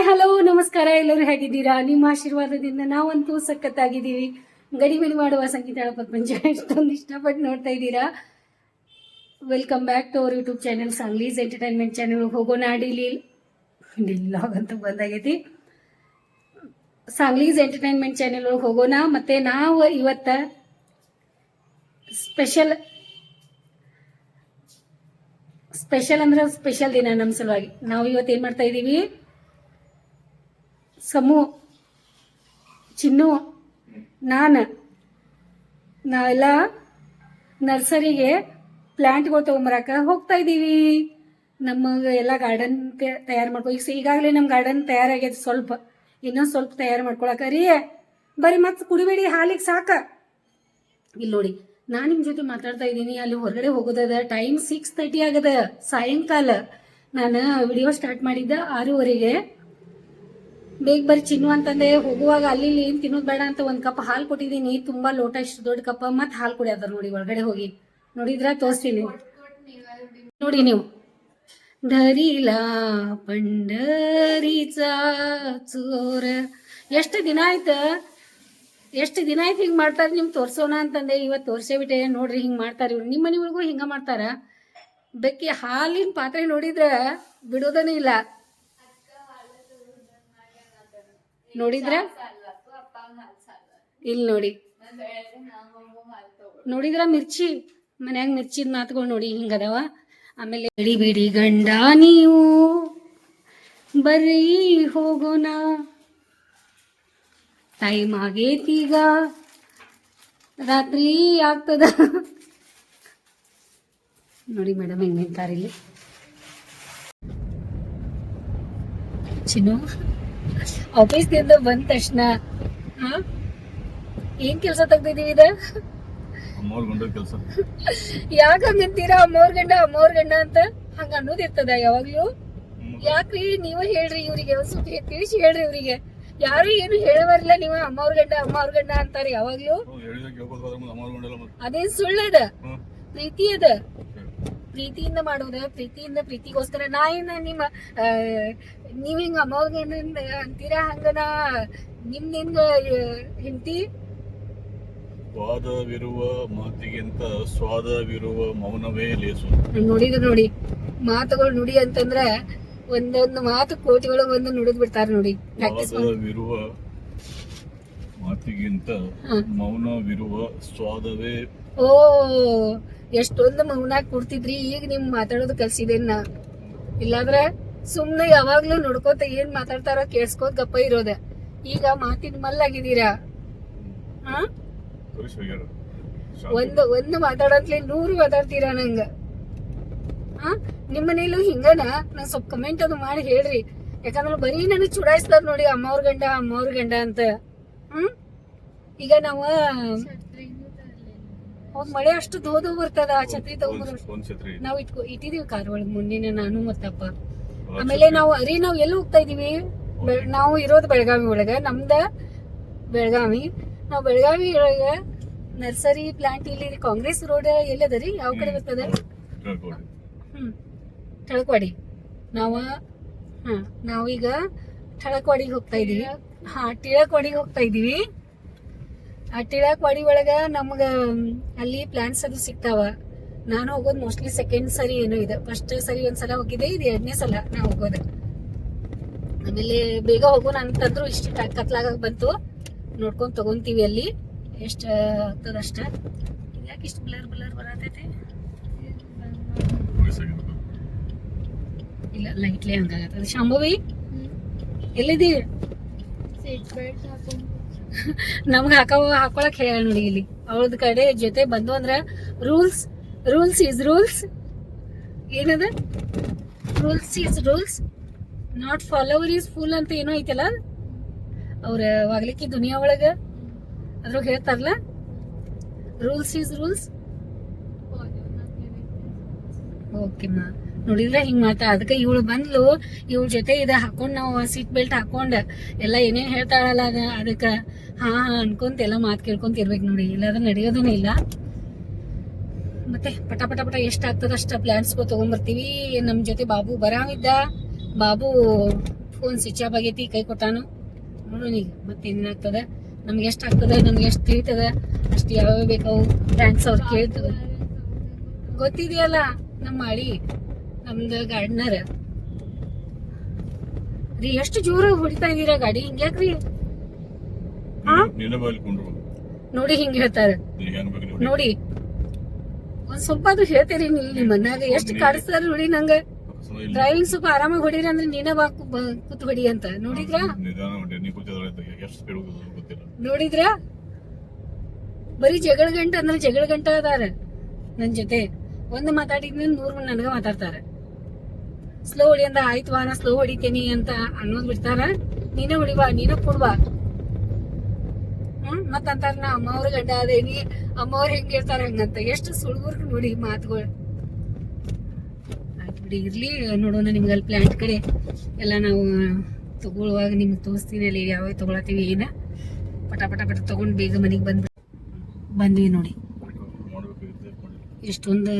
Hi, hello, ನಮಸ್ಕಾರ, ಎಲ್ಲರೂ ಹೇಗಿದ್ದೀರಾ? ನಿಮ್ಮ ಆಶೀರ್ವಾದದಿಂದ ನಾವಂತೂ ಸಖತ್ತಾಗಿದ್ದೀವಿ. ಗಡಿಬಿಡಿ ಮಾಡುವ ಸಂಗೀತ ಪ್ರಪಂಚ ಎಷ್ಟೊಂದು ಇಷ್ಟಪಟ್ಟು ನೋಡ್ತಾ ಇದ್ದೀರಾ? Welcome back to our YouTube channel ಸಂಗ್ಲೀಸ್ entertainment channel ಹೋಗೋಣ ಡಿಲಿ ಅಂತ ಬಂದಾಗೈತಿ. ಸಾಂಗ್ಲೀಸ್ ಎಂಟರ್ಟೈನ್ಮೆಂಟ್ ಚಾನೆಲ್ ಒಳಗೆ ಹೋಗೋಣ. ಮತ್ತೆ ನಾವು ಇವತ್ತ ಸ್ಪೆಷಲ್ ಸ್ಪೆಷಲ್ ಅಂದ್ರೆ ಸ್ಪೆಷಲ್ ದಿನ ನಮ್ಮ ಸಲುವಾಗಿ. ನಾವು ಇವತ್ತು ಏನು ಮಾಡ್ತಾ ಇದ್ದೀವಿ ಸಮು, ಚಿನ್ನು, ನಾನು, ನಾವೆಲ್ಲ ನರ್ಸರಿಗೆ ಪ್ಲ್ಯಾಂಟ್ಗಳು ತೊಗೊಂಬರಕ ಹೋಗ್ತಾ ಇದ್ದೀವಿ. ನಮಗೆ ಎಲ್ಲ ಗಾರ್ಡನ್ ತಯಾರು ಮಾಡ್ಕೊ, ಈಗ ಈಗಾಗಲೇ ನಮ್ಮ ಗಾರ್ಡನ್ ತಯಾರಾಗ್ಯದ ಸ್ವಲ್ಪ. ಇನ್ನೊಂದು ಸ್ವಲ್ಪ ತಯಾರು ಮಾಡ್ಕೊಳಕ ರೀ. ಬರೀ ಮತ್ತೆ ಕುಡಿಬೇಡಿ, ಹಾಲಿಗೆ ಸಾಕ. ಇಲ್ಲಿ ನೋಡಿ, ನಾನು ನಿಮ್ಮ ಜೊತೆ ಮಾತಾಡ್ತಾ ಇದ್ದೀನಿ. ಅಲ್ಲಿ ಹೊರಗಡೆ ಹೋಗೋದದ ಟೈಮ್ ಸಿಕ್ಸ್ ತರ್ಟಿ ಆಗದ ಸಾಯಂಕಾಲ. ನಾನು ವಿಡಿಯೋ ಸ್ಟಾರ್ಟ್ ಮಾಡಿದ್ದೆ ಆರೂವರೆಗೆ. ಬೇಗ ಬರೀ ಚಿನ್ನು ಅಂತಂದೆ, ಹೋಗುವಾಗ ಅಲ್ಲಿ ಇಲ್ಲಿ ಏನ್ ತಿನ್ನೋದು ಬೇಡ ಅಂತ ಒಂದ್ ಕಪ್ ಹಾಲು ಕೊಟ್ಟಿದ್ದೀನಿ. ತುಂಬಾ ಲೋಟ, ಇಷ್ಟು ದೊಡ್ಡ ಕಪ್, ಮತ್ತೆ ಹಾಲು ಕುಡಿಯೋದ್ರ ನೋಡಿ, ಒಳಗಡೆ ಹೋಗಿ. ನೋಡಿದ್ರ? ತೋರಿಸ್ತೀನಿ ನೋಡಿ ನೀವು. ಧರಿಲಾ ಪಂಡರಿಚಾ ಚೋರ ಎಷ್ಟು ದಿನ ಆಯ್ತು? ಎಷ್ಟು ದಿನ ಆಯ್ತು ಹಿಂಗೆ ಮಾಡ್ತಾರೆ ನಿಮ್ಗೆ ತೋರ್ಸೋಣ ಅಂತಂದೆ. ಇವತ್ತು ತೋರ್ಸೇ ಬಿಟ್ಟೆ. ನೋಡ್ರಿ ಹಿಂಗೆ ಮಾಡ್ತಾರೆ ಇವ್ರು. ನಿಮ್ಮ ಮನೆಯೊಳಗೂ ಹಿಂಗೆ ಮಾಡ್ತಾರ? ಬೆಕ್ಕಿ ಹಾಲಿನ ಪಾತ್ರೆ ನೋಡಿದ್ರೆ ಬಿಡೋದನೇ ಇಲ್ಲ. ನೋಡಿದ್ರ? ಇಲ್ಲಿ ನೋಡಿ. ನೋಡಿದ್ರ ಮಿರ್ಚಿ? ಮನ್ಯಾಗ ಮಿರ್ಚಿದ ಮಾತುಗಳು ನೋಡಿ ಹಿಂಗದವ. ಆಮೇಲೆ ಬಿಡಿ ಬಿಡಿ ಗಂಡ ನೀವು. ಬರೀ ಹೋಗೋಣ. ಟೈಮ್ ಆಗೇತೀಗ ರಾತ್ರಿ ಆಗ್ತದ. ನೋಡಿ ಮೇಡಮ್ ಹೆಂಗ್ ನಿಂತಾರಿಲ್ಲಿ ಚಿನ್ನು. ಆಫೀಸ್ನಿಂದ ಬಂದ ತಕ್ಷಣ ಏನ್ ಕೆಲಸ ತೆಗ್ದಿದೀವಿ ಇದ? ಕೆಲಸ. ಯಾಕ ಹಂಗಂತೀರಾ ಅಮ್ಮವ್ರ ಗಂಡ ಮೂರ್ ಗಂಡ ಅಂತ? ಹಂಗ ಅನ್ನೋದಿರ್ತದ ಯಾವಾಗ್ಲೂ. ಯಾಕ್ರಿ ನೀವು ಹೇಳ್ರಿ ಇವ್ರಿಗೆ ಸ್ವಲ್ಪ ತಿಳಿಸಿ ಹೇಳ್ರಿ ಇವ್ರಿಗೆ. ಯಾರು ಏನು ಹೇಳಬಾರಿಲ್ಲ ನೀವು ಅಮ್ಮವ್ರ ಗಂಡ ಅಮ್ಮವ್ರ ಗಂಡ ಅಂತಾರೆ ಯಾವಾಗ್ಲೂ. ಅದೇ ಸುಳ್ಳದ. ಪ್ರೀತಿ ಅದ. ಪ್ರೀತಿಯಿಂದ ಮಾಡೋದ ಪ್ರೀತಿಯಿಂದ ಪ್ರೀತಿಗೋಸ್ಕರ. ನಾ ಏನ ನಿಮ್ಮ ನೀವ್ ಹಿಂಗ ಅಮ್ಮವ್ರ ಗಂಡ ಅಂತೀರಾ ಹಂಗನ ನಿಮ್ ನಿನ್ಗ ಹೆಂಡತಿ? ವಾದವಿರುವ ಮಾತಿಗಿಂತ ಸ್ವಾದವಿರುವ ಮೌನವೇ ಲೇಸು. ನೋಡಿದ್ರು ನೋಡಿ. ಮಾತುಗಳು ನುಡಿ ಅಂತಂದ್ರ ಒಂದೊಂದು ಮಾತು ಕೋಟಿಗಳು ಒಂದು ನುಡಿದ್ ಬಿಡ್ತಾರ ನೋಡಿ. ವಾದವಿರುವ ಮಾತಿಗಿಂತ. ಮೌನವಿರುವ ಸ್ವಾದವೇ ಓ ಎಷ್ಟೊಂದು ಮೌನಾಗಿ ಕೊಡ್ತಿದ್ರಿ ಈಗ ನಿಮ್ ಮಾತಾಡೋದು ನಾ ಇಲ್ಲಾಂದ್ರ ಸುಮ್ನೆ ಯಾವಾಗ್ಲೂ ನೋಡ್ಕೋತ ಏನ್ ಮಾತಾಡ್ತಾರೋ ಕೇಳಿಸ್ಕೋತ ಗಪ್ಪ ಇರೋದ. ಈಗ ಮಾತಿನ ಮಲ್ಲಾಗಿದ್ದೀರಾ? ಹಾ ಒಂದ್ ಒಂದ್ ಮಾತಾಡತ್ಲೆ ಒಂದು ಮಾತಾಡತ್ಲಿ ನೂರು ಮಾತಾಡ್ತೀರಾ ನಂಗ? ಹಾ ನಿಮ್ ಮನೇಲೂ ಹಿಂಗನ? ನಾ ಸ್ವಲ್ಪ ಕಮೆಂಟ್ ಅದು ಮಾಡಿ ಹೇಳ್ರಿ. ಯಾಕಂದ್ರೆ ಬರೀ ನನಗ್ ಚುಡಾಯಿಸ್ತಾರ ನೋಡಿ ಅಮ್ಮವ್ರ ಗಂಡ ಅಮ್ಮವ್ರ ಗಂಡ ಅಂತ. ಹ್ಮ್? ಈಗ ನಾವ ಹೌದ್ ಮಳೆ ಅಷ್ಟು ದೋದು ಬರ್ತದ ಛತ್ರಿ ತಗೊಂಡ್ಬರೋ ಒಂದ್ ಛತ್ರಿ. ನಾವ್ ಇಟ್ಕೊ ಇಟ್ಟಿದೀವಿ ಕಾರ್ ಒಳಗ್ ಮುಂದಿನ ನಾನು ಮತ್ತಪ್ಪ ಆಮೇಲೆ ನಾವು ಅರಿ ನಾವ್ ಎಲ್ಲಿ ಹೋಗ್ತಾ ಇದೀವಿ? ನಾವು ಇರೋದು ಬೆಳಗಾವಿ ಒಳಗ ನಮ್ದ ಬೆಳಗಾವಿ. ನಾವ್ ಬೆಳಗಾವಿ ಒಳಗ ನರ್ಸರಿ ಪ್ಲಾಂಟ್ ಇಲ್ಲಿ ಕಾಂಗ್ರೆಸ್ ರೋಡ್ ಎಲ್ಲದರಿ ಯಾವ ಕಡೆ ಬರ್ತದ? ಹ್ಮ್. ಟಳಕ್ವಾಡಿ ನಾವ ಹಾ ನಾವೀಗ ಟಳಕ್ವಾಡಿಗೆ ಹೋಗ್ತಾ ಇದೀವಿ. ಹಾ ಟಿಳಕ್ವಾಡಿಗೆ ಹೋಗ್ತಾ ಇದೀವಿ. ಆ ಟಿಳಕ್ವಾಡಿ ಒಳಗ ನಮ್ಗ ಅಲ್ಲಿ ಪ್ಲಾಂಟ್ಸ್ ಅದು ಸಿಗ್ತಾವ. ನಾನು ಹೋಗೋದು ಮೋಸ್ಟ್ಲಿ ಸೆಕೆಂಡ್ ಸರಿ ಏನೋ ಇದೆ. ಫಸ್ಟ್ ಸರಿ ಒಂದ್ಸಲ ಹೋಗಿದೆ ಇದು ಎರಡನೇ ಸಲ ನಾ ಹೋಗೋದು. ಆಮೇಲೆ ಬೇಗ ಹೋಗೋಣ ಅಂತಂದ್ರು ಇಷ್ಟು ಇಷ್ಟ ಕತ್ಲಾಗ ಬಂತು. ನೋಡ್ಕೊಂಡು ತಗೊಂತೀವಿ ಅಲ್ಲಿ. ಎಷ್ಟು ಆಗ್ತದ ಅಷ್ಟ? ಯಾಕೆ ಇಷ್ಟು ಬ್ಲರ್ ಬ್ಲರ್ ಬರತೈತಿ. ಇಲ್ಲ ಲೈಟ್ಲಿ ಹಂಗಾಗತ್ತದ ಶಾಂಭವಿ? ಎಲ್ಲಿದಿ ನಮ್ಗೆ ಹಾಕೋ ಹಾಕೊಳಕ್ ಹೇಳ ನೋಡಿ ಇಲ್ಲಿ. ಅವಳದ ಕಡೆ ಜೊತೆ ಬಂದು ಅಂದ್ರ ರೂಲ್ಸ್ ರೂಲ್ಸ್ ಇಸ್ ರೂಲ್ಸ್ ಏನದ? Rules is rules not follower is full ಅಂತ ಏನೋ ಐತಲ್ಲ? ಅವ್ರ ವಾಗ್ಲಿಕ್ಕೆ ದುನಿಯಾ ಒಳಗ ಅದ್ರಾಗ ಹೇಳ್ತಾರಲ್ಲ? ರೂಲ್ಸ್ ಇಸ್ ರೂಲ್ಸ್ ಓಕೆ ಮಾ. ನೋಡಿದ್ರೆ ಹಿಂಗ್ ಮಾತಾ ಅದಕ್ಕೆ ಇವಳು ಬಂದ್ಲು, ಇವಳ ಜೊತೆ ಇದ ಹಾಕೊಂಡ್ ನಾವು ಸೀಟ್ ಬೆಲ್ಟ್ ಹಾಕೊಂಡ್ ಎಲ್ಲ ಏನೇನ್ ಹೇಳ್ತಾಳಲ್ಲ ಅದ, ಅದಕ್ಕ ಹಾ ಹಾ ಅನ್ಕೊಂತ ಎಲ್ಲ ಮಾತ್ ಕೇಳ್ಕೊಂತ ಇರ್ಬೇಕು ನೋಡಿ. ಇಲ್ಲಾದ್ರೆ ನಡೆಯೋದನೇ ಇಲ್ಲ. ಮತ್ತೆ ಪಟ ಪಟ ಪಟ ಎಷ್ಟ್ ಆಗ್ತದ ಅಷ್ಟ ಪ್ಲಾನ್ಸ್ ತಗೊಂಡ್ಬರ್ತೀವಿ ನಮ್ ಜೊತೆ ಬಾಬು ಬರಾಮಿದ್ದ ಬಾಬು ಫೋನ್ ಸ್ವಿಚ್ ಆಫ್ ಆಗೈತಿ, ಕೈ ಕೊಟ್ಟಾನು. ನೋಡೋಣ ಈಗ ಮತ್ತೆ ಏನಾಗ್ತದ ನಮ್ಗೆ ಎಷ್ಟ್ ಆಗ್ತದ, ನಮ್ಗೆ ಎಷ್ಟು ತಿಳಿತದ, ಅಷ್ಟು ಯಾವ್ಯಾವ ಬೇಕಾವು ಥ್ಯಾಂಕ್ಸ್ ಅವ್ರು ಕೇಳ್ತದ. ಗೊತ್ತಿದೆಯಲ್ಲ ನಮ್ಮ ಮಾಳಿ ನಮ್ದು ಗಾರ್ಡನರ್ ರೀ ಎಷ್ಟು ಜೋರ ಹೊಡಿತಾ ಇದೀರಾ ಗಾಡಿ? ಹಿಂಗ್ಯಾಕ್ರಿ? ನೋಡಿ ಹಿಂಗ್ ಹೇಳ್ತಾರ. ನೋಡಿ. ಒಂದ್ ಸ್ವಲ್ಪ ಅದು ಹೇಳ್ತೀರಿ ನೀ ನಿಮ್ಮ ಮನ್ಯಾಗ ಎಷ್ಟು ಕಾಡಿಸ್ತಾರ ನೋಡಿ ನಂಗ. ಡ್ರೈವಿಂಗ್ ಸ್ವಲ್ಪ ಆರಾಮಾಗಿ ಹೊಡೀರಿ ಅಂದ್ರೆ ನೀನೇ ಬಾ ಕೂತ್ ಹೊಡಿ ಅಂತ. ನೋಡಿದ್ರ? ನೋಡಿದ್ರ? ಬರೀ ಜಗಳ ಗಂಟ ಅಂದ್ರೆ ಜಗಳ ಗಂಟ ಅದಾರ ನನ್ ಜೊತೆ. ಒಂದ್ ಮಾತಾಡಿದ್ರೆ ನೂರ್ ನನಗ ಮಾತಾಡ್ತಾರ. ಸ್ಲೋ ಹೊಡಿ ಅಂದ ಆಯ್ತು ನಾ ಸ್ಲೋ ಹೊಡಿತೇನಿ ಅಂತ ಅನ್ನೋದ್ ಬಿಡ್ತಾರ. ನೀನ ಹೊಡಿಬಾ ನೀನ ಕೊಡ್ವಾ. ಹ್ಮ್ ಮತ್ತ ಅಂತಾರ ನಾ ಅಮ್ಮವ್ರ ಗಡ್ಡ ಅದೇನಿ. ಅಮ್ಮವ್ರ ಹೆಂಗ್ ಹೇಳ್ತಾರ ಹಂಗಂತ. ಎಷ್ಟು ಸುಳ್ಗುರ್ಗ್ ನೋಡಿ ಮಾತುಗಳು. ಆಯ್ತು ಬಿಡಿ ಇರ್ಲಿ. ನೋಡೋಣ ನಿಮ್ಗೆ ಅಲ್ಲಿ ಪ್ಲಾಂಟ್ ಕಡೆ. ಎಲ್ಲ ನಾವು ತಗೊಳ್ಳುವಾಗ ನಿಮ್ಗೆ ತೋರಿಸ್ತೀನಿ ಅಲ್ಲಿ ಯಾವ ತಗೊಳತ್ತೀವಿ ಏನ. ಪಟ ಪಟ ಪಟ ತಗೊಂಡ್ ಬೇಗ ಮನೆಗೆ ಬಂದ್ ಬಂದ್ವಿ ನೋಡಿ. ಎಷ್ಟೊಂದು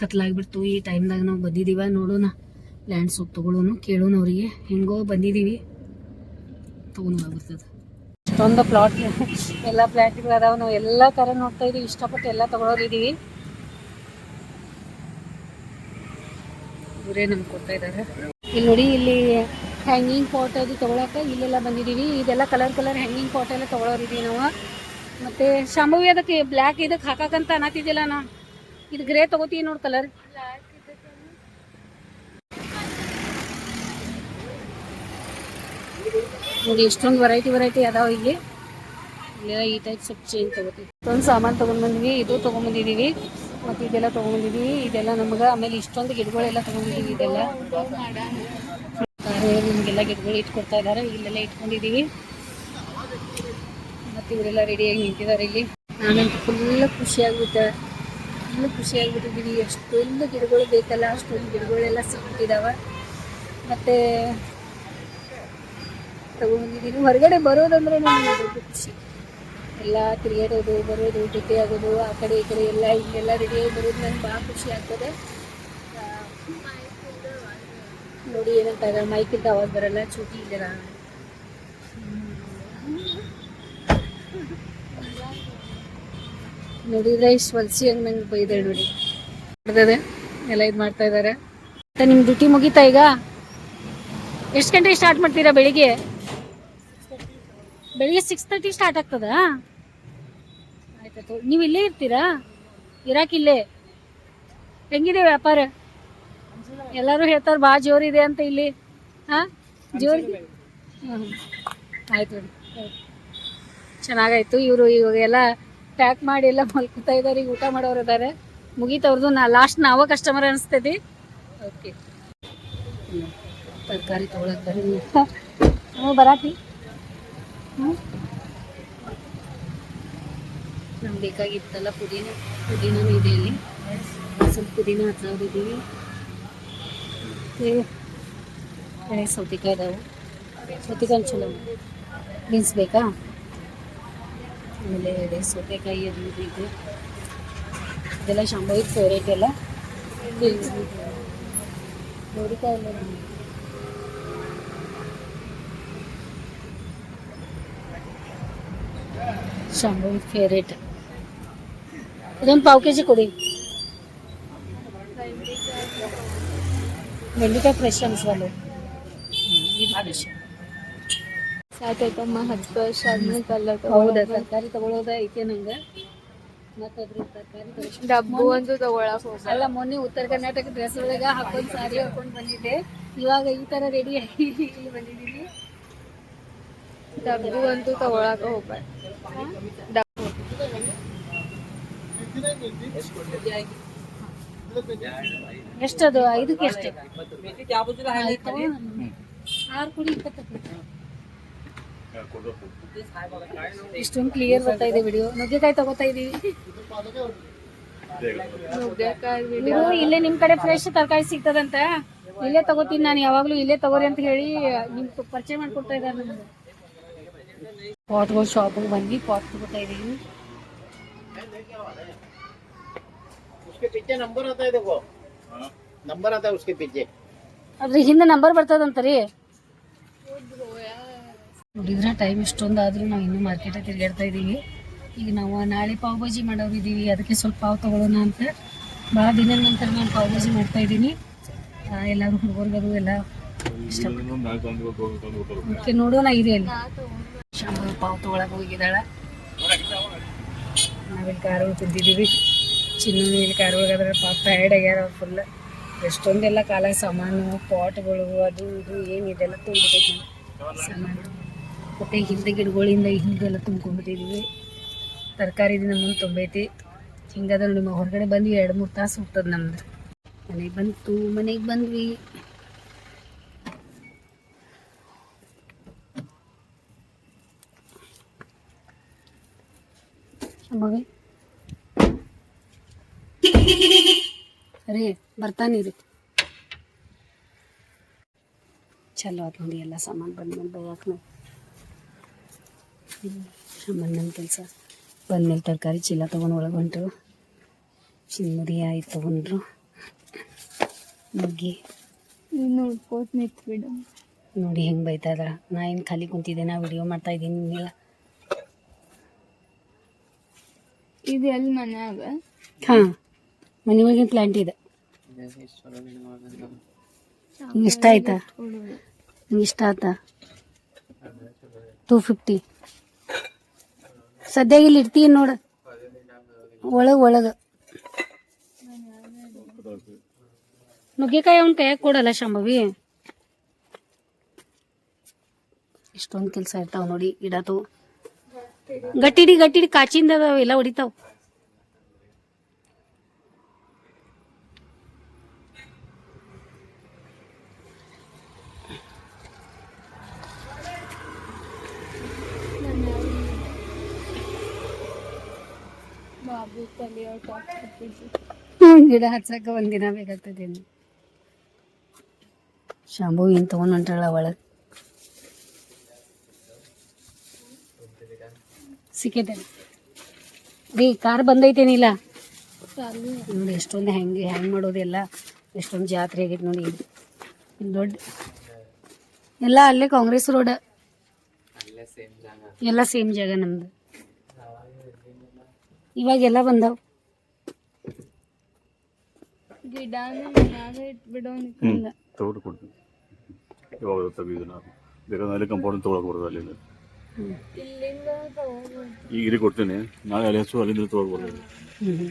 ಕತ್ಲಾಗ್ಬಿಡ್ತು ಈ ಟೈಮ್ದಾಗ ನಾವು ಬಂದಿದೀವ ನೋಡೋಣ. ಪ್ಲ್ಯಾಂಟ್ಸ್ ಹೋಗಿ ತಗೊಳ್ಳೋನು ಕೇಳೋಣ ಅವರಿಗೆ ಹೆಂಗೋ ಬಂದಿದೀವಿ. ತಗೊಂಡು ಬರ್ತದೆ ಇಷ್ಟೊಂದು ಪ್ಲಾಟ್ ಎಲ್ಲ ಪ್ಲಾಟ್ಗಳು ಅದಾವ, ನಾವು ಎಲ್ಲ ಥರ ನೋಡ್ತಾ ಇದ್ದೀವಿ ಇಷ್ಟಪಟ್ಟು ಎಲ್ಲ ತಗೊಳೋರಿದೀವಿ ಇವರೇ ನಮ್ಗೆ ಕೊಡ್ತಾ ಇದ್ದಾರೆ ಇಲ್ಲಿ ನೋಡಿ, ಇಲ್ಲಿ ಹ್ಯಾಂಗಿಂಗ್ ಪಾಟ್ ಅದು ತಗೊಳಕ ಇಲ್ಲೆಲ್ಲ ಬಂದಿದೀವಿ. ಇದೆಲ್ಲ ಕಲರ್ ಕಲರ್ ಹ್ಯಾಂಗಿಂಗ್ ಪಾಟ್ ಎಲ್ಲ ತಗೊಳೋರಿದೀವಿ ನಾವು. ಮತ್ತೆ ಶಾಂಭವಿ ಅದಕ್ಕೆ ಬ್ಲ್ಯಾಕ್ ಇದಕ್ಕೆ ಹಾಕಕ್ಕಂತ ಅನ್ನತಿದ್ದಿಲ್ಲ ನಾ. ಇದು ಗ್ರೇ ತಗೋತೀವಿ ನೋಡಿ ಕಲರ್ ನೋಡಿ ಎಷ್ಟೊಂದು ವೆರೈಟಿ ವೆರೈಟಿ ಅದಾವ ಇಲ್ಲಿ. ಈ ಟೈಪ್ ಸ್ವಲ್ಪ ಚೇಂಜ್ ತಗೋತೀವಿ. ಇಷ್ಟೊಂದು ಸಾಮಾನು ತಗೊಂಡ್ ಬಂದ್ವಿ ಇದು ತೊಗೊಂಬಂದಿದ್ದೀವಿ ಮತ್ತು ಇದೆಲ್ಲ ತೊಗೊಂಬಂದಿದ್ದೀವಿ ಇದೆಲ್ಲ ನಮ್ಗೆ ಆಮೇಲೆ ಇಷ್ಟೊಂದು ಗಿಡಗಳೆಲ್ಲ ತೊಗೊಂಡಿದ್ದೀವಿ ಇದೆಲ್ಲ. ನಮಗೆಲ್ಲ ಗಿಡಗಳು ಇಟ್ಕೊಡ್ತಾ ಇದ್ದಾರೆ ಇಲ್ಲೆಲ್ಲ ಇಟ್ಕೊಂಡಿದ್ದೀವಿ ಮತ್ತು ಇವರೆಲ್ಲ ರೆಡಿಯಾಗಿ ನಿಂತಿದ್ದಾರೆ ಇಲ್ಲಿ. ನಾನಂತೂ ಫುಲ್ ಖುಷಿಯಾಗ್ಬಿಟ್ಟೆ. ಫುಲ್ ಖುಷಿಯಾಗ್ಬಿಟ್ಟಿದ್ದೀವಿ ಎಷ್ಟೊಂದು ಗಿಡಗಳು ಬೇಕಲ್ಲ, ಅಷ್ಟೊಂದು ಗಿಡಗಳೆಲ್ಲ ಸಿಕ್ಬಿಟ್ಟಿದ್ದಾವೆ ಮತ್ತೆ ತಗೊಂಡಿದ್ದೀನಿ ಹೊರಗಡೆ ಬರೋದಂದ್ರೆ ಖುಷಿ. ಎಲ್ಲ ತಿರುಗಾಡೋದು ಬರೋದು ಜೊತೆ ಆಗೋದು ಆ ಕಡೆ ಈ ಕಡೆ ಎಲ್ಲ ಹಿಂಗೆಲ್ಲ ರೆಡಿಯಾಗಿ ಬರೋದು ನಂಗೆ ಭಾಳ ಖುಷಿ ಆಗ್ತದೆ. ನೋಡಿ ಏನಂತಾರೆ ಮೈಕಿಂದ ಅವಾಗ ಬರಲ್ಲ, ಚೂಟಿ ಇದರ ನೋಡಿದ್ರೆ ಇಷ್ಟು ಹೊಲ್ಸಿ ಹಂಗೆ ನಂಗೆ ಬೈದೆ ನೋಡಿ. ಹೊಡ್ದದೆ ಎಲ್ಲ ಇದು ಮಾಡ್ತಾ ಇದ್ದಾರೆ ನಿಮ್ಮ ಡ್ಯೂಟಿ ಮುಗೀತಾ ಈಗ? ಎಷ್ಟು ಗಂಟೆಗೆ ಸ್ಟಾರ್ಟ್ ಮಾಡ್ತೀರಾ ಬೆಳಿಗ್ಗೆ? ಬೆಳಿಗ್ಗೆ ಸಿಕ್ಸ್ ತರ್ಟಿ ಸ್ಟಾರ್ಟ್ ಆಗ್ತದ? ಆಯ್ತಾಯ್ತು. ನೀವು ಇಲ್ಲೇ ಇರ್ತೀರಾ? ಇರಾಕಿಲ್ಲೇ ಹೆಂಗಿದೆ ವ್ಯಾಪಾರ? ಎಲ್ಲರೂ ಹೇಳ್ತಾರೆ ಭಾಳ ಜೋರಿದೆ ಅಂತ ಇಲ್ಲಿ. ಹಾ? ಜೋರ್ ಹಾಂ ಆಯ್ತು ಆಯ್ತು. ಚೆನ್ನಾಗಾಯ್ತು. ಇವರು ಇವಾಗೆಲ್ಲ ಪ್ಯಾಕ್ ಮಾಡಿ ಎಲ್ಲ ಮಲ್ಕೊತಾ ಇದ್ದಾರೆ ಈಗ ಊಟ ಮಾಡೋರು ಇದ್ದಾರೆ ಮುಗೀತವ್ರದ್ದು ನಾ ಲಾಸ್ಟ್ ನಾವ ಕಸ್ಟಮರ್ ಅನಿಸ್ತೈತಿ ಓಕೆ ತರಕಾರಿ ತಗೊಳಕ್ಕೆ ಬರಾತಿ. ನಮ್ಗೆ ಬೇಕಾಗಿತ್ತಲ್ಲ ಪುದೀನ ಪುದೀನನೂ ಇದೆ ಅಲ್ಲಿ ಸ್ವಲ್ಪ ಪುದೀನ ಹಚ್ಚಿದ್ದೀವಿ ಹಳೆ ಸೌತೆಕಾಯಿ ಇದಾವೆ ಸೌತೆಕಾಯಿ ಚಲೋ. ಬೀನ್ಸ್ ಬೇಕಾ? ಆಮೇಲೆ ಇದೆ ಸೌತೆಕಾಯಿ ಅದು ಇದು ಇದೆ. ಇದೆಲ್ಲ ಶಾಂಭವಿ ಫೇವ್ರೇಟ್ ಎಲ್ಲ ನೋಡಿಕಾಯಿ ಎಲ್ಲ ಇದೆ. ಶಾಂಭವಿ ಫೇವ್ರೇಟ್ ಇದೊಂದು ಪಾವು ಕೆ ಜಿ ಕೊಡಿ ಬೆಂಡೆಕಾಯಿ ಫ್ರೆಶ್ ಅನ್ಸಲ್ಲ ಇದು ಫ್ರೆಶ್ ಸಾಕಾಯ್ತಮ್ಮ ಹತ್ತು ವರ್ಷ ಆದ್ಮೇಲೆ ಕಲ್ಲ ಹೌದಾ ತರಕಾರಿ ತಗೊಳ್ಳೋದ ಐತೆ ನಂಗೆ ಮತ್ತೆ ಅದ್ರ ತರಕಾರಿ ತಗೋ ಡಬ್ಬು ಅಂತೂ ತಗೊಳಕ್ ಹೋಗಲ್ಲ ಅಲ್ಲ ಮೊನ್ನೆ ಉತ್ತರ ಕರ್ನಾಟಕ ಡ್ರೆಸ್ ಒಳಗ ಹಾಕೊಂಡ್ ಸಾರಿ ಹಾಕೊಂಡ್ ಬಂದಿದ್ದೆ ಇವಾಗ ಈ ತರ ರೆಡಿ ಆಗಿ ಇಲ್ಲಿ ಬಂದಿದ್ದೀನಿ ಡಬ್ಬು ಅಂತೂ ತಗೊಳಕ ಹೋಗ್ಬೇಡ ಡಬ್ಬು ಎಷ್ಟದು? ಐದಕ್ಕೆ ಎಷ್ಟು. ಆರು ಕುಡಿ ಇಪ್ಪತ್ತು ಇಷ್ಟೊಂದು ಕ್ಲಿಯರ್ ಬರ್ತಾ ಇದೆ ವಿಡಿಯೋ ನುಗ್ಗೆಕಾಯಿ ತಗೋತಾ ಇದೀವಿ. ಇಲ್ಲೇ ನಿಮ್ ಕಡೆ ಫ್ರೆಶ್ ತರಕಾರಿ ಸಿಗ್ತದಂತ. ಇಲ್ಲೇ ತಗೋತೀನಿ ನಾನು ಯಾವಾಗ್ಲೂ ಇಲ್ಲೇ ತಗೋರಿ ಅಂತ ಹೇಳಿ ನಿಮ್ ಪರಿಚಯ ಮಾಡ್ಕೊಡ್ತಾ ಇದ್ದಾರೆ ನಮ್ಗೆ. ಪಾಟ್ಗಳು ಶಾಪಿಗೆ ಬಂದು ಪಾಟ್ ತಗೋತಾ ಇದೀವಿ ನಂಬರ್ ಅದ ಉಸ್ಕೆ ಪಿಜ್ಜೆ ಅದ್ರ ಹಿಂದೆ ನಂಬರ್ ಬರ್ತದಂತರಿ ನೋಡಿದ್ರೆ ಟೈಮ್ ಇಷ್ಟೊಂದು ಆದರೂ ನಾವು ಇನ್ನೂ ಮಾರ್ಕೆಟ್ ತಿರುಗಾಡ್ತಾ ಇದ್ದೀವಿ ಈಗ ನಾವು ನಾಳೆ ಪಾವ್ ಭಾಜಿ ಇದೀವಿ ಅದಕ್ಕೆ ಸ್ವಲ್ಪ ಪಾವ್ ತೊಗೊಳ್ಳೋಣ ಅಂತ ಭಾಳ ದಿನದ ನಂತರ ನಾನು ಪಾವ್ ಭಾಜಿ ಮಾಡ್ತಾ ಇದ್ದೀನಿ ಎಲ್ಲರೂ ಹುಡುಗರಿಗದು ಎಲ್ಲ ಇಷ್ಟ ಓಕೆ ನೋಡೋಣ ಇದೆ ಅಲ್ಲಿ ಶಾಂಬು ಪಾವ್ ತೊಗೊಳಕ್ಕೆ ಹೋಗಿದ್ದಾಳೆ. ನಾವಿಲ್ಲಿ ಕಾರ್ ಒಳಗೆ ಕುಂತಿದ್ದೀವಿ ಚಿನ್ನು ಇಲ್ಲಿ ಕಾರ್ ಒಳಗೆ ಅದ್ರ ಪಾಪ ಟಯರ್ಡ್ ಆಗ್ಯಾರ ಫುಲ್ ಎಷ್ಟೊಂದೆಲ್ಲ ಕಾಲ ಸಾಮಾನು, ಪಾಟ್ಗಳು, ಅದು ಇದು ಏನಿದೆಲ್ಲ ತುಂಬಿಟ್ಟೈತಿ ಸಾಮಾನು. ಮತ್ತೆ ಹಿಂದೆ ಗಿಡಗಳಿಂದ ಹಿಂದೆಲ್ಲ ತುಂಬ್ಕೊಂಡ್ಬಿಟ್ಟಿದ್ದೀವಿ ತರಕಾರಿ ದಿನ ಮುಂದೆ ತುಂಬೈತಿ. ಹಿಂಗಾದ್ರೆ ನಿಮ್ಮ ಹೊರಗಡೆ ಬಂದ್ವಿ ಎರಡು ಮೂರು ತಾಸು ಹೋಗ್ತದೆ ನಮ್ದು. ಮನೆಗೆ ಬಂತು ಮನೆಗೆ ಬಂದ್ವಿ. ಅಮ್ಮವಿ ರೀ ಬರ್ತಾನಿರಿ ಚಲೋ ಆತ್ ನೋಡಿ ಎಲ್ಲ ಸಾಮಾನು ಬಂದು ಬಂದು ಬೈಯಾಕ ನಮ್ಮ ಕೆಲಸ. ಬಂದ್ಮೇಲೆ ತರಕಾರಿ ಚೀಲ ತೊಗೊಂಡು ಒಳಗೆ ಹೊಂಟರು. ಚಿನ್ನುರಿ ಆಯ್ತು ತೊಗೊಂಡ್ರು. ನೀನು ನೋಡ್ಕೋತ ನಿಂತ್ ಬಿಡು. ನೋಡಿ ಹೆಂಗೆ ಬೈತಾ ಇದ್ದಾಳ ನಾ ಏನು ಖಾಲಿ ಕುಂತಿದ್ದೆ ನಾ ವಿಡಿಯೋ ಮಾಡ್ತಾ ಇದ್ದೀನಿ ನೀವೆಲ್ಲ ಇದು ಎಲ್ಲಿ ಮನ್ಯಾಗ ಹಾ ಮನೆ ಒಳಗಿನ ಪ್ಲಾಂಟ್ ಇದೆ. ನಿಂಗೆ ಇಷ್ಟ ಆಯ್ತಾ? ನಿಂಗೆ ಇಷ್ಟ ಆಯ್ತಾ ಟೂ ಫಿಫ್ಟಿ ಸದ್ಯಾಗ ಇಲ್ಲಿ ಇರ್ತೀನಿ ನೋಡು? ಒಳಗೆ ಒಳಗೆ. ನುಗ್ಗೆಕಾಯಿ ಅವ್ನ ಕೈಯಾಗ ಕೊಡಲ್ಲ ಶಂಭವಿ? ಇಷ್ಟೊಂದು ಕೆಲಸ ಇರ್ತಾವ ನೋಡಿ, ಇಡತು. ಗಟ್ಟಿಡಿ ಗಟ್ಟಿಡಿ ಕಾಚಿಂದ ಅದಾವ ಎಲ್ಲ ಹೊಡಿತಾವ ಬಾಬು ಕಲಿಯೋ ಟಾಪ್ ಹಾಕಿದ್ದು ಹ್ಮ್, ಗಿಡ ಹಚ್ಚಕ್ಕೆ ಒಂದಿನ ಬೇಕಾಗ್ತದೆ ಶಾಂಭು ಏನು ತೊಗೊಂಡು ಹೊಂಟಾಳ ಒಳಗೆ ಸಿಕ್ಕೈತೆ ರೀ ಕಾರ್ ಬಂದೈತೇನಿಲ್ಲ? ನೋಡಿ, ಎಷ್ಟೊಂದು ಹೆಂಗೆ ಹ್ಯಾಂಗ್ ಮಾಡೋದೆಲ್ಲ, ಎಷ್ಟೊಂದು ಜಾತ್ರೆ ಆಗೈತೆ ನೋಡಿ. ದೊಡ್ಡ ಎಲ್ಲ ಅಲ್ಲೇ ಕಾಂಗ್ರೆಸ್ ರೋಡ್. ಎಲ್ಲ ಸೇಮ್ ಜಾಗ ನಮ್ದು. ಇವಾಗೆಲ್ಲ ಬಂದಾವ. ಗಿಡ ಕಂಪೌಂಡ್ ತಗೊಳಕ್ ಬರೋದು ಅಲ್ಲಿ. ಈಗ ಇಲ್ಲಿ ಕೊಡ್ತೀನಿ. ನಾಳೆ ಅಲ್ಲಿ ಹಸು ಅಲ್ಲಿಂದ ತೊಗೊಳ್ಬೋದು ಹ್ಮ್.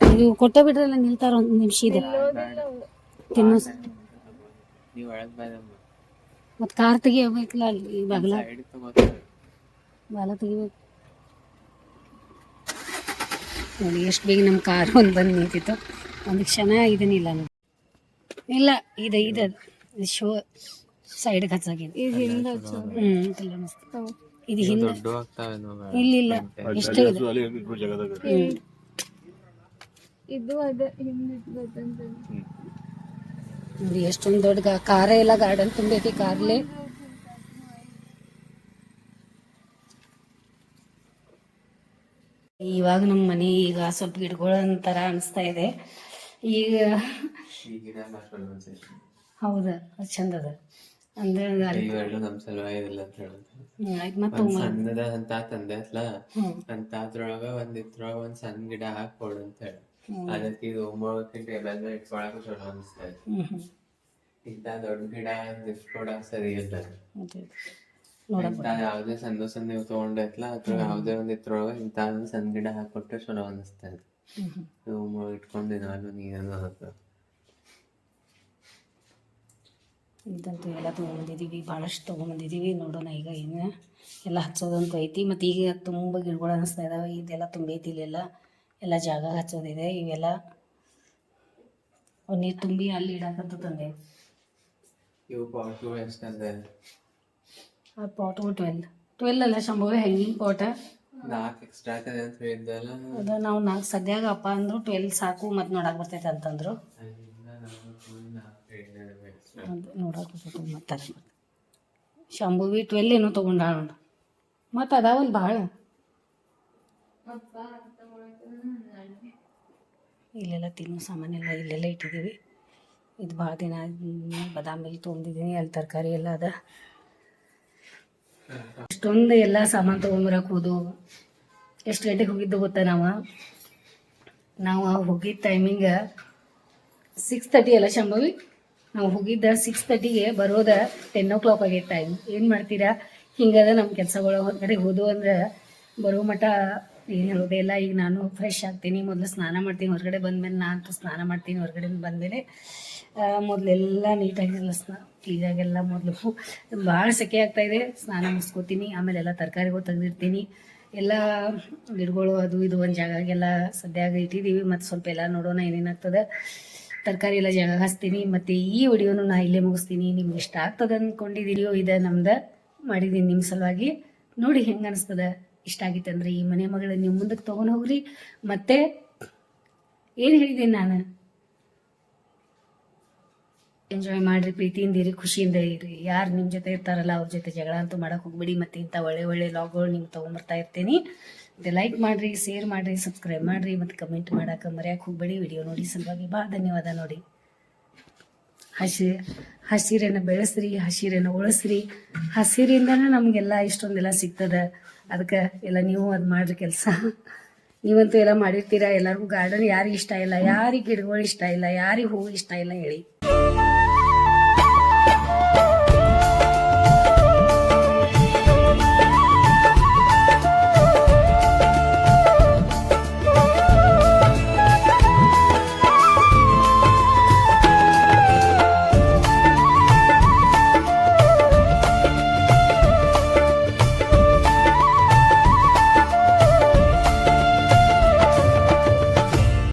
ಇದು ಕೊಟ್ಟ ಬಿಡ್ರಲ್ಲ ನಿಲ್ತಾರ ಒಂದು ನಿಮಿಷ ಇದೆ. ತಿನ್ನೋ ನೀವು ಮತ್ತೆ ಕಾರ್ ತೆಗಿಯಬೇಕಲ್ಲ ಅಲ್ಲಿ ಈ ಬಾಗಲ? ಬಾಲ ತೆಗಿಬೇಕು. ನೋಡಿ ಎಷ್ಟು ಬೇಗ ನಮ್ಮ ಕಾರ್ ಒಂದು ಬಂದು ನಿಂತಿತ್ತು. ಒಂದು ಕ್ಷಣ ಇದನ್ನಿಲ್ಲ ನೋಡಿ ಇಲ್ಲ ಇದೆ. ಇದೆ ಶೋ ಸೈಡ್ಗೆ ಹಚ್ಚಾಗಿದೆ ಈಗ ಹಿಂದೆ ಹಚ್ಚೋದು. ಹ್ಞೂ ಇಲ್ಲ ಮಸ್ತ್. ಇದು ಹಿಂದೆ. ದೊಡ್ಡ ಇಲ್ಲ ಇಲ್ಲ. ಇದೆ. ಇದು. ಅದೇ ಹಿಂದೆ ಇಟ್ಬೇಕಂತ ನೋಡಿ ಎಷ್ಟೊಂದು ದೊಡ್ಡ ಗಾ- ಕಾರ ಎಲ್ಲ ಗಾರ್ಡನ್ ತುಂಬೈತಿ ಕಾರ್ಲೆ ಇವಾಗ ನಮ್ಮ ಮನೆ ಈಗ ಸ್ವಲ್ಪ ಗಿಡಗಳ ಥರ ಅನಿಸ್ತಾ ಇದೆ. ಈಗ ಹೌದ ಚಂದ ಅದ ಅಂದ್ರೆ ಅಲ್ಲಿ ಇವೆರಡು ನಮ್ಮ ಸಲುವಾಗಿ ಇಲ್ಲ ಅಂತ ಅಂತ ತಂದೆ ಅತ್ಲ ಅಂತ ಅದ್ರೊಳಗ ಒಂದ್ ಇದ್ರೊಳಗ ಒಂದ್ ಸಣ್ಣ ಗಿಡ ಹಾಕೊಡು ಅಂತ ಹೇಳಿ. ಅದಕ್ಕೆ ಇದು ಒಮ್ಮೊಳಕ್ಕೆ ಟೇಬಲ್ ಮೇಲೆ ಇಟ್ಕೊಳಕು ಚಲೋ ಅನಿಸ್ತಾ ಇದೆ. ಹ್ಞೂ ಹ್ಞೂ ದೊಡ್ಡ ಗಿಡ ಸರಿ ಇಲ್ಲ. ಯಾವ್ದೇ ಸಣ್ಣ ಸಣ್ಣ ನೀವು ತಗೊಂಡೈತ್ಲ ಅದ್ರ ಯಾವ್ದೇ ಒಂದ್ ಇದ್ರೊಳಗ ಒಂದ್ ಸಣ್ಣ ಗಿಡ ಹಾಕೊಟ್ರೆ ಚಲೋ ಅನಿಸ್ತಾ ಹ್ಞೂ ಒಮ್ಮೊಳಗೆ ಇಟ್ಕೊಂಡು ನಾನು ಹಾಕ ಇದಂತೂ ಎಲ್ಲ ತೊಗೊಂಬಂದಿದ್ದೀವಿ ಭಾಳಷ್ಟು ತೊಗೊಂಬಂದಿದ್ದೀವಿ ನೋಡೋಣ ಈಗ ಏನು ಎಲ್ಲ ಹಚ್ಚೋದಂತೂ ಐತಿ. ಮತ್ತು ಈಗ ತುಂಬ ಗಿಡಗಳು ಅನಿಸ್ತಾ ಇದ್ದಾವೆ ಇದೆಲ್ಲ ತುಂಬೈತಿ ಇಲ್ಲೆಲ್ಲ. ಎಲ್ಲ ಜಾಗ ಹಚ್ಚೋದಿದೆ. ಇವೆಲ್ಲ ಅವು ನೀರು ತುಂಬಿ ಅಲ್ಲಿ ಇಡಕ್ಕಂತ ತಂದೆ. ಇವು ಆ ಪಾಟ್ಗಳು ಟ್ವೆಲ್ ಟ್ವೆಲ್ ಅಲ್ಲ ಶಂಭವ ಹ್ಯಾಂಗಿಂಗ್ ಪಾಟ? ನಾಲ್ಕು ಎಕ್ಸ್ಟ್ರಾ ಆಗ್ತದೆ ಅಂತ ಹೇಳಿದ್ದಲ್ಲ. ಅದು ನಾವು ನಾಲ್ಕು ಸದ್ಯಾಗ ಅಪ್ಪ ಅಂದರು ಟ್ವೆಲ್ ಸಾಕು ಮತ್ತು ನೋಡಕ್ಕೆ ಬರ್ತೈತೆ ಅಂತಂದರು ಅಲ್ಲಿಂದ ನಾವು full ನಾಲ್ಕು ಅದು ನೋಡಕ್ಕೆ ಮತ್ತು. ಶಂಭುವಿ ಟ್ವೆಲ್ ಏನೋ ತೊಗೊಂಡಾಳ ನೋಡು ಮತ್ತು ಅದಾವಲ್ಲ ಭಾಳ ಇಲ್ಲೆಲ್ಲ ತಿನ್ನೋ ಸಾಮಾನೆಲ್ಲ ಇಲ್ಲೆಲ್ಲ ಇಟ್ಟಿದ್ದೀವಿ. ಇದು ಭಾಳ ದಿನ ಬದಾಮಿ ತೊಗೊಂಡಿದ್ದೀನಿ ಅಲ್ಲಿ ತರಕಾರಿ ಎಲ್ಲ ಅದ. ಅಷ್ಟೊಂದು ಎಲ್ಲ ಸಾಮಾನು ತೊಗೊಂಬರಕ್ಕೆ ಹೋದು. ಎಷ್ಟು ಗಂಟೆಗೆ ಹೋಗಿದ್ದು ಗೊತ್ತಾ ನಾವು? ನಾವು ಹೋಗಿದ್ದ ಟೈಮಿಂಗ ಸಿಕ್ಸ್ ತರ್ಟಿ ಅಲ್ಲ ಶಂಭವಿ? ನಾವು ಹೋಗಿದ್ದ ಸಿಕ್ಸ್ ತರ್ಟಿಗೆ ಬರೋದ ಟೆನ್ ಓ ಕ್ಲಾಕ್ ಆಗೈತೆ ಟೈಮ್ ಏನು ಮಾಡ್ತೀರಾ? ಹಿಂಗದ ನಮ್ಮ ಕೆಲಸಗಳು ಹೊರಗಡೆ ಹೋದು ಅಂದ್ರೆ ಬರೋ ಮಠ ಏನು ಹೇಳೋದೇ ಇಲ್ಲ. ಈಗ ನಾನು ಫ್ರೆಶ್ ಆಗ್ತೀನಿ. ಮೊದಲು ಸ್ನಾನ ಮಾಡ್ತೀನಿ. ಹೊರಗಡೆ ಬಂದಮೇಲೆ ನಾನು ಸ್ನಾನ ಮಾಡ್ತೀನಿ. ಹೊರಗಡೆ ಬಂದಮೇಲೆ ಮೊದಲೆಲ್ಲ ನೀಟಾಗಿಲ್ಲ ಸ್ನಾ, ಕ್ಲೀನಾಗೆಲ್ಲ ಮೊದಲು. ಭಾಳ ಸೆಕೆ ಇದೆ. ಸ್ನಾನ ಮುಗಿಸ್ಕೋತೀನಿ. ಆಮೇಲೆ ಎಲ್ಲ ತರಕಾರಿಗಳು ತೆಗೆದಿರ್ತೀನಿ ಎಲ್ಲ ಗಿಡಗಳು ಅದು ಇದು ಒಂದು ಜಾಗಾಗೆಲ್ಲ ಸದ್ಯಾಗ ಇಟ್ಟಿದ್ದೀವಿ ಮತ್ತು ಸ್ವಲ್ಪ ಎಲ್ಲ ನೋಡೋಣ ಏನೇನಾಗ್ತದೆ. ತರಕಾರಿ ಎಲ್ಲ ಜಾಗ ಹಚ್ತೀನಿ, ಮತ್ತು ಈ ವಿಡಿಯೋನು ನಾ ಇಲ್ಲೇ ಮುಗಿಸ್ತೀನಿ. ನಿಮ್ಗೆ ಇಷ್ಟ ಆಗ್ತದೆ ಅಂದ್ಕೊಂಡಿದ್ದೀರಿಯೋ ಇದು ನಮ್ದು ಮಾಡಿದ್ದೀನಿ ನಿಮ್ಮ ಸಲುವಾಗಿ. ನೋಡಿ ಹೆಂಗೆ ಅನಿಸ್ತದ. ಇಷ್ಟ ಆಗಿತ್ತು ಅಂದರೆ ಈ ಮನೆ ಮಗಳ ನೀವು ಮುಂದಕ್ಕೆ ತೊಗೊಂಡು ಹೋಗ್ರಿ. ಮತ್ತು ಏನು ಹೇಳಿದ್ದೀನಿ ನಾನು? ಎಂಜಾಯ್ ಮಾಡಿರಿ, ಪ್ರೀತಿಯಿಂದ ಇರಿ, ಖುಷಿಯಿಂದ ಇರಿ. ಯಾರು ನಿಮ್ಮ ಜೊತೆ ಇರ್ತಾರಲ್ಲ ಅವ್ರ ಜೊತೆ ಜಗಳ ಅಂತೂ ಮಾಡಕ್ಕೆ ಹೋಗ್ಬೇಡಿ. ಮತ್ತು ಇಂಥ ಒಳ್ಳೆ ಒಳ್ಳೆ ಲಾಗ್ಗಳು ನಿಮ್ಗೆ ತೊಗೊಂಬರ್ತಾ ಇರ್ತೀನಿ. ಮತ್ತು ಲೈಕ್ ಮಾಡಿರಿ ಶೇರ್ ಮಾಡಿರಿ ಸಬ್ಸ್ಕ್ರೈಬ್ ಮಾಡಿರಿ, ಮತ್ತು ಕಮೆಂಟ್ ಮಾಡೋಕೆ ಮರ್ಯಾಕೆ ಹೋಗ್ಬೇಡಿ. ವಿಡಿಯೋ ನೋಡಿ ಸಲುವಾಗಿ ಭಾಳ ಧನ್ಯವಾದ ನೋಡಿ. ಹಸಿ ಹಸಿರನ್ನು ಬೆಳೆಸ್ರಿ ಹಸಿರನ್ನು ಉಳಿಸ್ರಿ. ಹಸಿರಿಂದನೇ ನಮಗೆಲ್ಲ ಇಷ್ಟೊಂದೆಲ್ಲ ಸಿಗ್ತದ. ಅದಕ್ಕೆ ಎಲ್ಲ ನೀವು ಅದು ಮಾಡ್ರಿ ಕೆಲಸ. ನೀವಂತೂ ಎಲ್ಲ ಮಾಡಿರ್ತೀರ? ಎಲ್ಲರಿಗೂ ಗಾರ್ಡನ್ ಯಾರಿಗೆ ಇಷ್ಟ ಇಲ್ಲ? ಯಾರಿಗೆ ಗಿಡಗಳು ಇಷ್ಟ ಇಲ್ಲ? ಯಾರಿಗೆ ಹೂವು ಇಷ್ಟ ಇಲ್ಲ ಹೇಳಿ.